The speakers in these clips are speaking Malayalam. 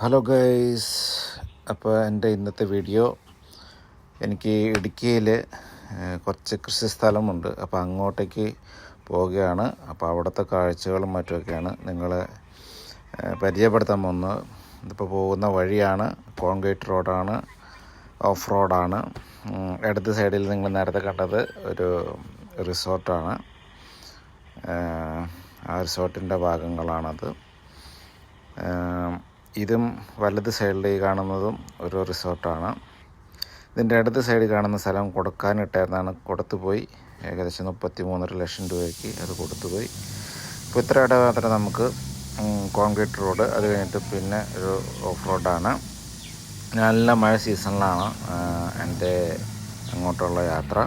ഹലോ ഗൈസ് അപ്പോൾ എന്റെ ഇന്നത്തെ വീഡിയോ എനിക്ക് ഇടുക്കിയിൽ കുറച്ച് കൃഷി സ്ഥലമുണ്ട് അപ്പോൾ അങ്ങോട്ടേക്ക് പോവുകയാണ്. അപ്പോൾ അവിടുത്തെ കാഴ്ചകളും മറ്റുമൊക്കെയാണ് നിങ്ങളെ പരിചയപ്പെടുത്താൻ പോകുന്നത്. ഇതിപ്പോൾ പോകുന്ന വഴിയാണ്. കോൺക്രീറ്റ് റോഡാണ്. ഓഫ് റോഡാണ്. ഇടത് സൈഡിൽ നിങ്ങൾ നേരത്തെ കണ്ടത് ഒരു റിസോർട്ടാണ്. ആ റിസോർട്ടിന്റെ ഭാഗങ്ങളാണത്. ഇതും വലത് സൈഡിൽ കാണുന്നതും ഒരു റിസോർട്ടാണ്. ഇതിന്റെ അടുത്ത സൈഡ് കാണുന്ന സ്ഥലം കൊടുക്കാനിട്ടായിരുന്നാണ് കൊടുത്തുപോയി ഏകദേശം മുപ്പത്തി മൂന്നര ലക്ഷം രൂപയ്ക്ക് അത് കൊടുത്തുപോയി ഇപ്പോൾ ഇത്ര ഇട മാത്രം നമുക്ക് കോൺക്രീറ്റ് റോഡ് അത് കഴിഞ്ഞിട്ട് പിന്നെ ഒരു ഓഫ് റോഡാണ് നല്ല മഴ സീസണിലാണ് എന്റെ അങ്ങോട്ടുള്ള യാത്ര.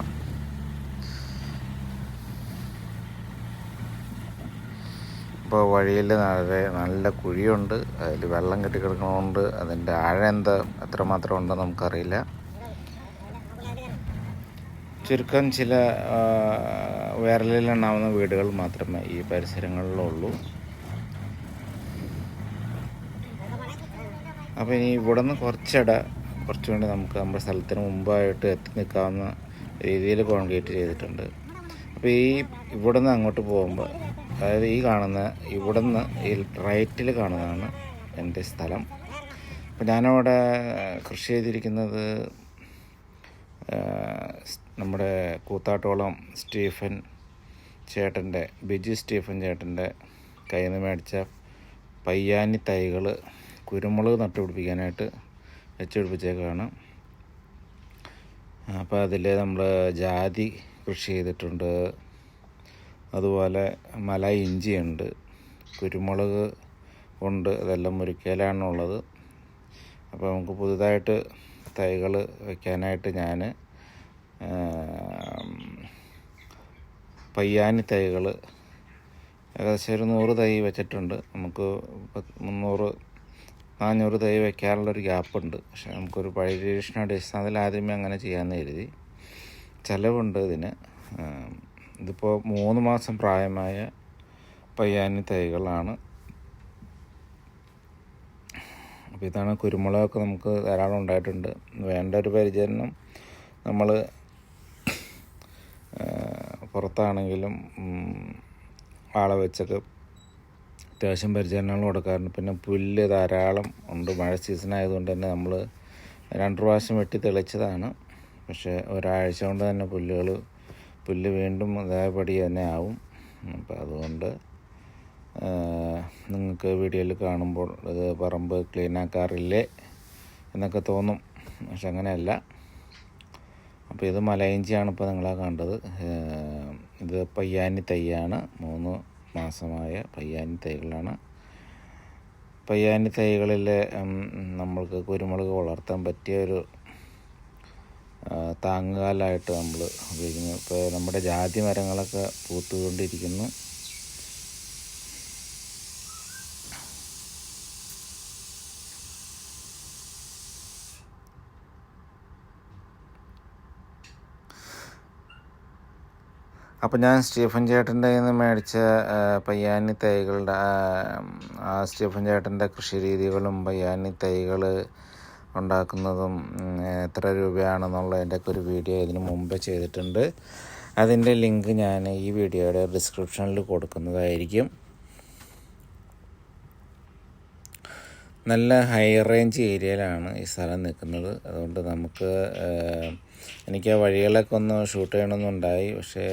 ഇപ്പോൾ വഴിയിൽ നല്ല നല്ല കുഴിയുണ്ട്. അതിൽ വെള്ളം കെട്ടിക്കിടക്കണതുകൊണ്ട് അതിന്റെ ആഴം എന്താ എത്രമാത്രം ഉണ്ടെന്ന് നമുക്കറിയില്ല. ചുരുക്കം ചില ആ, വിരലിലുണ്ടാവുന്ന വീടുകൾ മാത്രമേ ഈ പരിസരങ്ങളിലുള്ളൂ. അപ്പോൾ ഇനി ഇവിടെ നിന്ന് കുറച്ചിട കുറച്ചുകൂടി നമുക്ക് നമ്മുടെ സ്ഥലത്തിന് മുമ്പായിട്ട് എത്തി നിൽക്കാവുന്ന രീതിയിൽ കോൺക്രീറ്റ് ചെയ്തിട്ടുണ്ട്. അപ്പോൾ ഈ ഇവിടെ നിന്ന് അങ്ങോട്ട് പോകുമ്പോൾ അതായത് ഈ കാണുന്ന ഇവിടുന്ന് ഈ റൈറ്റിൽ കാണുന്നതാണ് എന്റെ സ്ഥലം. അപ്പം ഞാനവിടെ കൃഷി ചെയ്തിരിക്കുന്നത് നമ്മുടെ കൂത്താട്ടോളം സ്റ്റീഫൻ ചേട്ടന്റെ ബിജു സ്റ്റീഫൻ ചേട്ടന്റെ കയ്യിൽ നിന്ന് മേടിച്ച പയ്യാനി തൈകൾ കുരുമുളക് നട്ടുപിടിപ്പിക്കാനായിട്ട് വെച്ചുപിടിപ്പിച്ചേക്കാണ്. അപ്പോൾ അതിൽ നമ്മൾ ജാതി കൃഷി ചെയ്തിട്ടുണ്ട്. അതുപോലെ മല ഇഞ്ചിയുണ്ട് കുരുമുളക് ഉണ്ട് അതെല്ലാം മുരിക്കയിലാണുള്ളത് അപ്പോൾ നമുക്ക് പുതുതായിട്ട് തൈകൾ വയ്ക്കാനായിട്ട് ഞാൻ പയ്യാനി തൈകൾ ഏകദേശം ഒരു നൂറ് തൈ വെച്ചിട്ടുണ്ട്. നമുക്ക് മുന്നൂറ് നാനൂറ് തൈ വെക്കാനുള്ളൊരു ഗ്യാപ്പുണ്ട്. പക്ഷെ നമുക്കൊരു പരീക്ഷണ അടിസ്ഥാനത്തിൽ ആദ്യമേ അങ്ങനെ ചെയ്യാമെന്ന് കരുതി. ചിലവുണ്ട് ഇതിന്. ഇതിപ്പോൾ മൂന്ന് മാസം പ്രായമായ പയ്യാനി തൈകളാണ്. അപ്പോൾ ഇതാണ് കുരുമുളകൊക്കെ നമുക്ക് ധാരാളം ഉണ്ടായിട്ടുണ്ട്. വേണ്ട ഒരു പരിചരണം നമ്മൾ പുറത്താണെങ്കിലും ആളെ വെച്ചൊക്കെ അത്യാവശ്യം പരിചരണങ്ങൾ കൊടുക്കാറുണ്ട്. പിന്നെ പുല്ല് ധാരാളം ഉണ്ട്. മഴ സീസൺ ആയതുകൊണ്ട് തന്നെ നമ്മൾ രണ്ട് പ്രാവശ്യം വെട്ടി തെളിച്ചതാണ്. പക്ഷേ ഒരാഴ്ച കൊണ്ട് തന്നെ പുല്ലുകൾ പുല്ല് വീണ്ടും അതേപടി തന്നെ ആവും. അപ്പോൾ അതുകൊണ്ട് നിങ്ങൾക്ക് വീഡിയോയിൽ കാണുമ്പോൾ ഇത് പറമ്പ് ക്ലീൻ ആക്കാറില്ലേ എന്നൊക്കെ തോന്നും. പക്ഷെ അങ്ങനെയല്ല. അപ്പോൾ ഇത് മലയിഞ്ചിയാണ് ഇപ്പോൾ നിങ്ങളാ കണ്ടത്. ഇത് പയ്യാനി തൈയാണ്. മൂന്ന് മാസമായ പയ്യാനി തൈകളാണ്. പയ്യാനി തൈകളിൽ നമ്മൾക്ക് കുരുമുളക് വളർത്താൻ പറ്റിയ ഒരു താങ്ങുകാലായിട്ട് നമ്മൾ ഉപയോഗിക്കുന്നു. ഇപ്പോൾ നമ്മുടെ ജാതി മരങ്ങളൊക്കെ പൂത്തുകൊണ്ടിരിക്കുന്നു. അപ്പോൾ ഞാൻ സ്റ്റീഫൻ ചേട്ടന്റെ നിന്ന് മേടിച്ച പയ്യാനി തൈകളുടെ ആ സ്റ്റീഫൻ ചേട്ടന്റെ കൃഷി രീതികളും പയ്യാനി തൈകൾ ഉണ്ടാക്കുന്നതും എത്ര രൂപയാണെന്നുള്ളതിന്റെയൊക്കെ ഒരു വീഡിയോ ഇതിന് മുമ്പേ ചെയ്തിട്ടുണ്ട്. അതിന്റെ ലിങ്ക് ഞാൻ ഈ വീഡിയോയുടെ ഡിസ്ക്രിപ്ഷനിൽ കൊടുക്കുന്നതായിരിക്കും. നല്ല ഹൈ റേഞ്ച് ഏരിയയിലാണ് ഈ സ്ഥലം നിൽക്കുന്നത്. അതുകൊണ്ട് നമുക്ക് എനിക്ക് ആ വഴികളൊക്കെ ഒന്ന് ഷൂട്ട് ചെയ്യണമെന്നുണ്ടായി. പക്ഷേ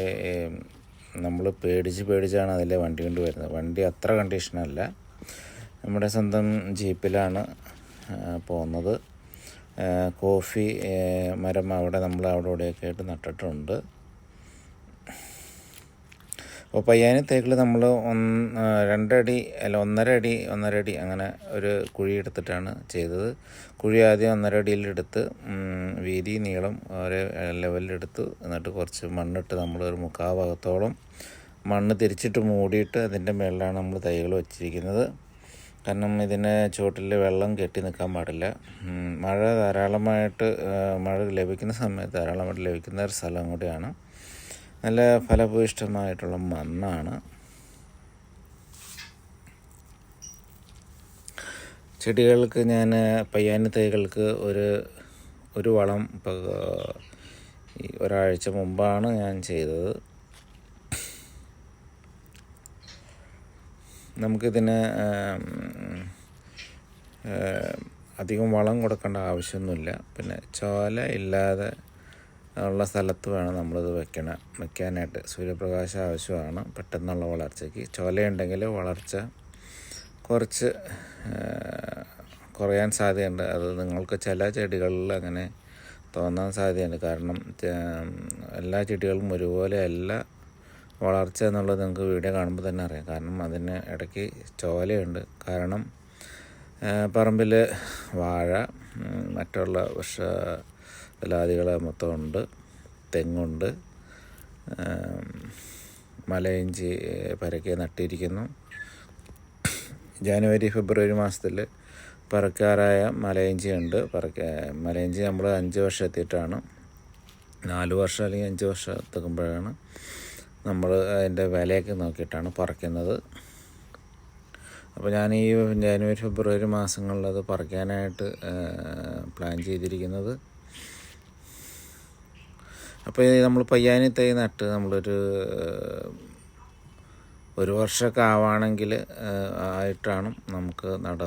നമ്മൾ പേടിച്ച് പേടിച്ചാണ് അതിലെ വണ്ടി കൊണ്ട് വരുന്നത്. വണ്ടി അത്ര കണ്ടീഷനല്ല. നമ്മുടെ സ്വന്തം ജീപ്പിലാണ്. പോകുന്നത്. കോഫി മരം അവിടെ നമ്മൾ അവിടെ ഇവിടെയൊക്കെ ആയിട്ട് നട്ടിട്ടുണ്ട്. അപ്പോൾ പയ്യാനി തേക്കിൽ നമ്മൾ ഒന്ന് രണ്ടടി അല്ല ഒന്നര അടി ഒന്നര അടി അങ്ങനെ ഒരു കുഴി എടുത്തിട്ടാണ് ചെയ്തത്. കുഴി ആദ്യം ഒന്നര അടിയിലെടുത്ത് വീതി നീളം ഒരേ ലെവലിലെടുത്ത് എന്നിട്ട് കുറച്ച് മണ്ണിട്ട് നമ്മൾ ഒരു മുക്കാഭാഗത്തോളം മണ്ണ് തിരിച്ചിട്ട് മൂടിയിട്ട് അതിന്റെ മേളിലാണ് നമ്മൾ തൈകൾ വെച്ചിരിക്കുന്നത്. കാരണം ഇതിന് ചുവട്ടിൽ വെള്ളം കെട്ടി നിൽക്കാൻ പാടില്ല. മഴ ധാരാളമായിട്ട് മഴ ലഭിക്കുന്ന സമയത്ത് ധാരാളമായിട്ട് ലഭിക്കുന്ന ഒരു സ്ഥലം കൂടിയാണ്. നല്ല ഫലഭൂയിഷ്ടമായിട്ടുള്ള മണ്ണാണ്. ചെടികൾക്ക് ഞാൻ പയ്യാനി തൈകൾക്ക് ഒരു ഒരു വളം ഒരാഴ്ച മുമ്പാണ് ഞാൻ ചെയ്തത്. നമുക്കിതിന് അധികം വളം കൊടുക്കേണ്ട ആവശ്യമൊന്നുമില്ല. പിന്നെ ചോല ഇല്ലാതെ ഉള്ള സ്ഥലത്ത് വേണം നമ്മളിത് വെക്കണം വെക്കാനായിട്ട്. സൂര്യപ്രകാശം ആവശ്യമാണ് പെട്ടെന്നുള്ള വളർച്ചയ്ക്ക്. ചോലയുണ്ടെങ്കിൽ വളർച്ച കുറച്ച് കുറയാൻ സാധ്യതയുണ്ട്. അത് നിങ്ങൾക്ക് ചില ചെടികളിൽ അങ്ങനെ തോന്നാൻ സാധ്യതയുണ്ട്. കാരണം എല്ലാ ചെടികളും ഒരുപോലെ അല്ല. വളർച്ച എന്നുള്ളത് നിങ്ങൾക്ക് വീഡിയോ കാണുമ്പോൾ തന്നെ അറിയാം. കാരണം അതിന് ഇടയ്ക്ക് ചോലയുണ്ട്. കാരണം പറമ്പിൽ വാഴ മറ്റുള്ള വൃക്ഷ ലാദികൾ മൊത്തം ഉണ്ട്. തെങ്ങുണ്ട്. മലയിഞ്ചി പരക്കെ നട്ടിരിക്കുന്നു. ജാനുവരി ഫെബ്രുവരി മാസത്തിൽ പറക്കാറായ മലയിഞ്ചി ഉണ്ട്. പറക്ക മലയിഞ്ചി നമ്മൾ അഞ്ച് വർഷം എത്തിയിട്ടാണ്. നാല് വർഷം അല്ലെങ്കിൽ അഞ്ച് വർഷം എത്തുമ്പോഴാണ് നമ്മൾ അതിന്റെ വിലയൊക്കെ നോക്കിയിട്ടാണ് പറിക്കുന്നത്. അപ്പോൾ ഞാൻ ഈ ജനുവരി ഫെബ്രുവരി മാസങ്ങളിൽ അത് പറിക്കാനായിട്ട് പ്ലാൻ ചെയ്തിരിക്കുന്നത്. അപ്പോൾ ഈ നമ്മൾ പയ്യാനി തൈ നട്ട് നമ്മളൊരു ഒരു വർഷമൊക്കെ ആവാണെങ്കിൽ ആയിട്ടാണ് നമുക്ക് നട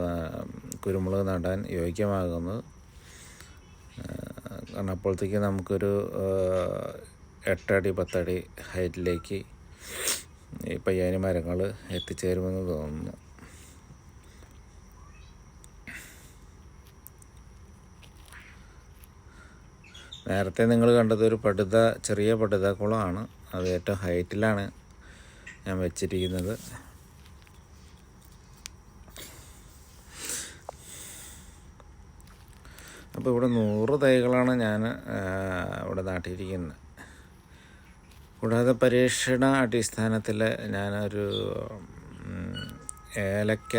കുരുമുളക് നടാൻ യോഗ്യമാകുന്നത്. കാരണം അപ്പോഴത്തേക്ക് നമുക്കൊരു എട്ടടി പത്തടി ഹൈറ്റിലേക്ക് ഈ പയ്യാനി മരങ്ങൾ എത്തിച്ചേരുമെന്ന് തോന്നുന്നു. നേരത്തെ നിങ്ങൾ കണ്ടത് ഒരു പടുത ചെറിയ പടുത കുളമാണ് അത് ഏറ്റവും ഹൈറ്റിലാണ് ഞാൻ വെച്ചിരിക്കുന്നത്. അപ്പോൾ ഇവിടെ നൂറ് തൈകളാണ് ഞാൻ ഇവിടെ നാട്ടിയിരിക്കുന്നത്. കൂടാതെ പരീക്ഷണ അടിസ്ഥാനത്തിൽ ഞാനൊരു ഏലക്ക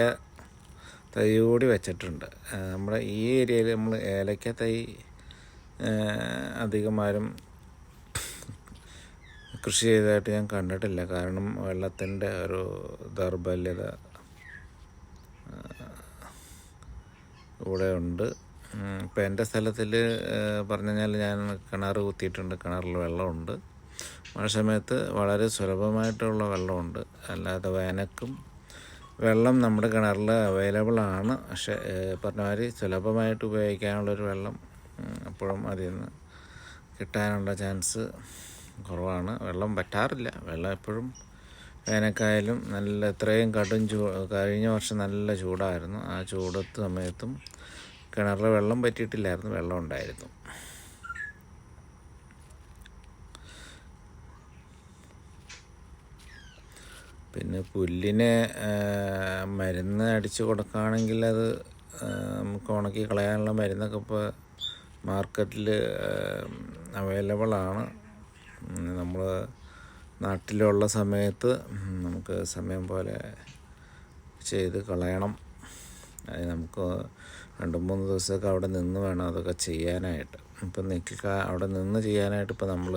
തൈ കൂടി വെച്ചിട്ടുണ്ട്. നമ്മുടെ ഈ ഏരിയയിൽ നമ്മൾ ഏലക്ക തൈ അധികമാരും കൃഷി ചെയ്തതായിട്ട് ഞാൻ കണ്ടിട്ടില്ല. കാരണം വെള്ളത്തിന്റെ ഒരു ദൗർബല്യത ഇവിടെ ഉണ്ട്. ഇപ്പം എന്റെ സ്ഥലത്തിൽ പറഞ്ഞു കഴിഞ്ഞാൽ ഞാൻ കിണർ കുത്തിയിട്ടുണ്ട്. കിണറിൽ വെള്ളമുണ്ട്. മഴ സമയത്ത് വളരെ സുലഭമായിട്ടുള്ള വെള്ളമുണ്ട്. അല്ലാതെ വേനക്കും വെള്ളം നമ്മുടെ കിണറിൽ അവൈലബിൾ ആണ്. പക്ഷേ പറഞ്ഞ മാതിരി സുലഭമായിട്ട് ഉപയോഗിക്കാനുള്ളൊരു വെള്ളം എപ്പോഴും അതിൽ നിന്ന് കിട്ടാനുള്ള ചാൻസ് കുറവാണ്. വെള്ളം പറ്റാറില്ല. വെള്ളം എപ്പോഴും വേനൽക്കായാലും നല്ല ഇത്രയും കടും ചൂ കഴിഞ്ഞ വർഷം നല്ല ചൂടായിരുന്നു. ആ ചൂടത്ത് സമയത്തും കിണറിൽ വെള്ളം പറ്റിയിട്ടില്ലായിരുന്നു. വെള്ളം ഉണ്ടായിരുന്നു. പിന്നെ പുല്ലിന് മരുന്ന് അടിച്ച് കൊടുക്കുകയാണെങ്കിൽ അത് നമുക്ക് ഉണക്കി കളയാനുള്ള മരുന്നൊക്കെ ഇപ്പോൾ മാർക്കറ്റിൽ അവൈലബിൾ ആണ്. നമ്മൾ നാട്ടിലുള്ള സമയത്ത് നമുക്ക് സമയം പോലെ ചെയ്ത് കളയണം. അത് നമുക്ക് രണ്ട് മൂന്ന് ദിവസമൊക്കെ അവിടെ നിന്ന് വേണം അതൊക്കെ ചെയ്യാനായിട്ട്. ഇപ്പം നിൽക്കുക അവിടെ നിന്ന് ചെയ്യാനായിട്ട് ഇപ്പോൾ നമ്മൾ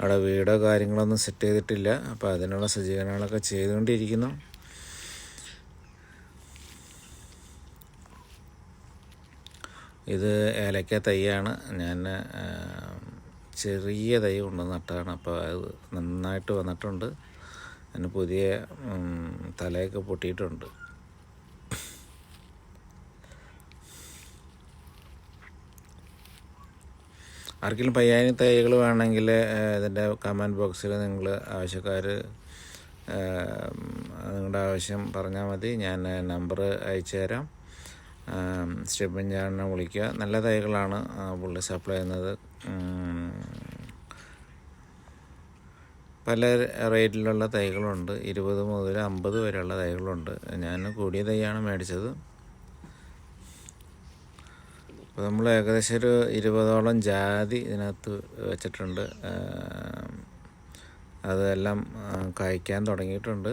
അവിടെ വീടോ കാര്യങ്ങളൊന്നും സെറ്റ് ചെയ്തിട്ടില്ല. അപ്പോൾ അതിനുള്ള സജ്ജീകരണങ്ങളൊക്കെ ചെയ്തുകൊണ്ടിരിക്കുന്നു. ഇത് ഏലക്ക തൈയാണ്. ഞാൻ ചെറിയ തൈ കൊണ്ട് നട്ടതാണ്. അപ്പോൾ അത് നന്നായിട്ട് വന്നിട്ടുണ്ട്. അതിന് പുതിയ തലയൊക്കെ പൊട്ടിയിട്ടുണ്ട്. ആർക്കെങ്കിലും പയ്യാനി തൈകൾ വേണമെങ്കിൽ ഇതിന്റെ കമന്റ് ബോക്സിൽ നിങ്ങൾ ആവശ്യക്കാർ നിങ്ങളുടെ ആവശ്യം പറഞ്ഞാൽ മതി. ഞാൻ നമ്പർ അയച്ചു തരാം. സ്റ്റെപ്പൻ ചാണിനെ വിളിക്കുക. നല്ല തൈകളാണ് പുള്ളി സപ്ലൈ ചെയ്യുന്നത്. പല റേറ്റിലുള്ള തൈകളുണ്ട്. ഇരുപത് മുതൽ അമ്പത് വരെയുള്ള തൈകളുണ്ട്. ഞാൻ കൂടിയ തൈയാണ് മേടിച്ചത്. അപ്പോൾ നമ്മൾ ഏകദേശം ഒരു ഇരുപതോളം ജാതി ഇതിനകത്ത് വെച്ചിട്ടുണ്ട്. അതെല്ലാം കായ്ക്കാൻ തുടങ്ങിയിട്ടുണ്ട്.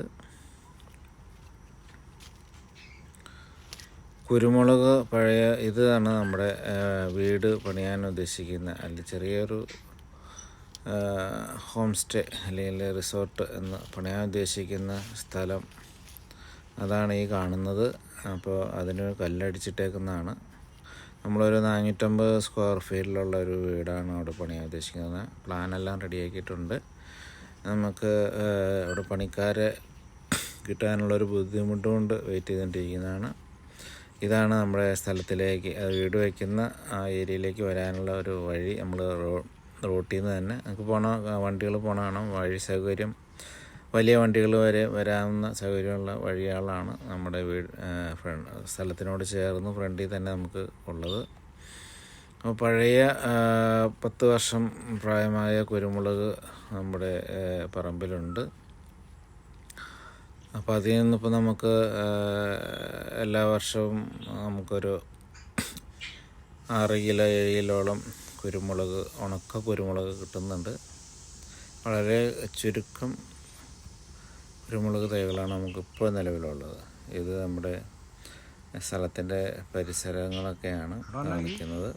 കുരുമുളക് പഴയ ഇതാണ് നമ്മുടെ വീട് പണിയാൻ ഉദ്ദേശിക്കുന്ന അല്ലെങ്കിൽ ചെറിയൊരു ഹോം സ്റ്റേ അല്ലെങ്കിൽ റിസോർട്ട് എന്ന് പണിയാൻ ഉദ്ദേശിക്കുന്ന സ്ഥലം. അതാണ് ഈ കാണുന്നത്. അപ്പോൾ അതിന് കല്ലടിച്ചിട്ടേക്കുന്നതാണ്. നമ്മളൊരു നാനൂറ്റമ്പത് സ്ക്വയർ ഫീറ്റിലുള്ള ഒരു വീടാണ് അവിടെ പണിയാൻ ഉദ്ദേശിക്കുന്നത്. പ്ലാനെല്ലാം റെഡിയാക്കിയിട്ടുണ്ട് നമുക്ക് അവിടെ പണിക്കാരെ കിട്ടാനുള്ളൊരു ബുദ്ധിമുട്ട് കൊണ്ട് വെയിറ്റ് ചെയ്തുകൊണ്ടിരിക്കുന്നതാണ് ഇതാണ് നമ്മുടെ സ്ഥലത്തിലേക്ക് വീട് വയ്ക്കുന്ന ആ ഏരിയയിലേക്ക് വരാനുള്ള ഒരു വഴി. നമ്മൾ റോട്ടിൽ നിന്ന് തന്നെ. നമുക്ക് പോണ വണ്ടികൾ പോകണം കാണാം. വഴി സൗകര്യം വലിയ വണ്ടികൾ വരെ വരാവുന്ന സൗകര്യമുള്ള വഴികളാണ് നമ്മുടെ വീട് സ്ഥലത്തിനോട് ചേർന്ന് ഫ്രണ്ടിൽ തന്നെ നമുക്ക് ഉള്ളത്. അപ്പോൾ പഴയ പത്ത് വർഷം പ്രായമായ കുരുമുളക് നമ്മുടെ പറമ്പിലുണ്ട്. അപ്പോൾ അതിൽ നിന്നിപ്പോൾ നമുക്ക് എല്ലാ വർഷവും നമുക്കൊരു ആറ് കിലോ ഏഴ് കിലോളം കുരുമുളക് ഉണക്ക കുരുമുളക് കിട്ടുന്നുണ്ട്. വളരെ ചുരുക്കം കുരുമുളക് തൈകളാണ് നമുക്കിപ്പോൾ നിലവിലുള്ളത്. ഇത് നമ്മുടെ സ്ഥലത്തിന്റെ പരിസരങ്ങളൊക്കെയാണ് കാണിക്കുന്നത്.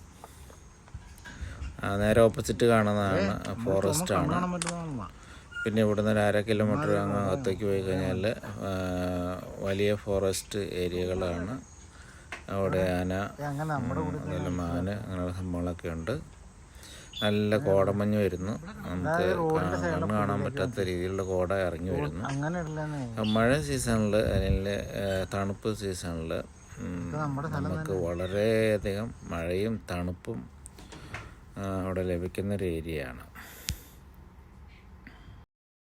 നേരെ ഓപ്പോസിറ്റ് കാണുന്നതാണ് ഫോറസ്റ്റ് ആണ്. പിന്നെ ഇവിടുന്ന് ഒരു അര കിലോമീറ്റർ അങ്ങ് അകത്തേക്ക് പോയി കഴിഞ്ഞാൽ വലിയ ഫോറസ്റ്റ് ഏരിയകളാണ്. അവിടെ ആന അതുപോലെ മാന് അങ്ങനെയുള്ള സംഭവങ്ങളൊക്കെ ഉണ്ട്. നല്ല കോടമഞ്ഞ് വരുന്നു. നമുക്ക് കണ്ണ് കാണാൻ പറ്റാത്ത രീതിയിലുള്ള കോട ഇറങ്ങി വരുന്നു. മഴ സീസണിൽ അല്ലെങ്കിൽ തണുപ്പ് സീസണിൽ നമുക്ക് വളരെയധികം മഴയും തണുപ്പും അവിടെ ലഭിക്കുന്ന ഒരു ഏരിയയാണ്.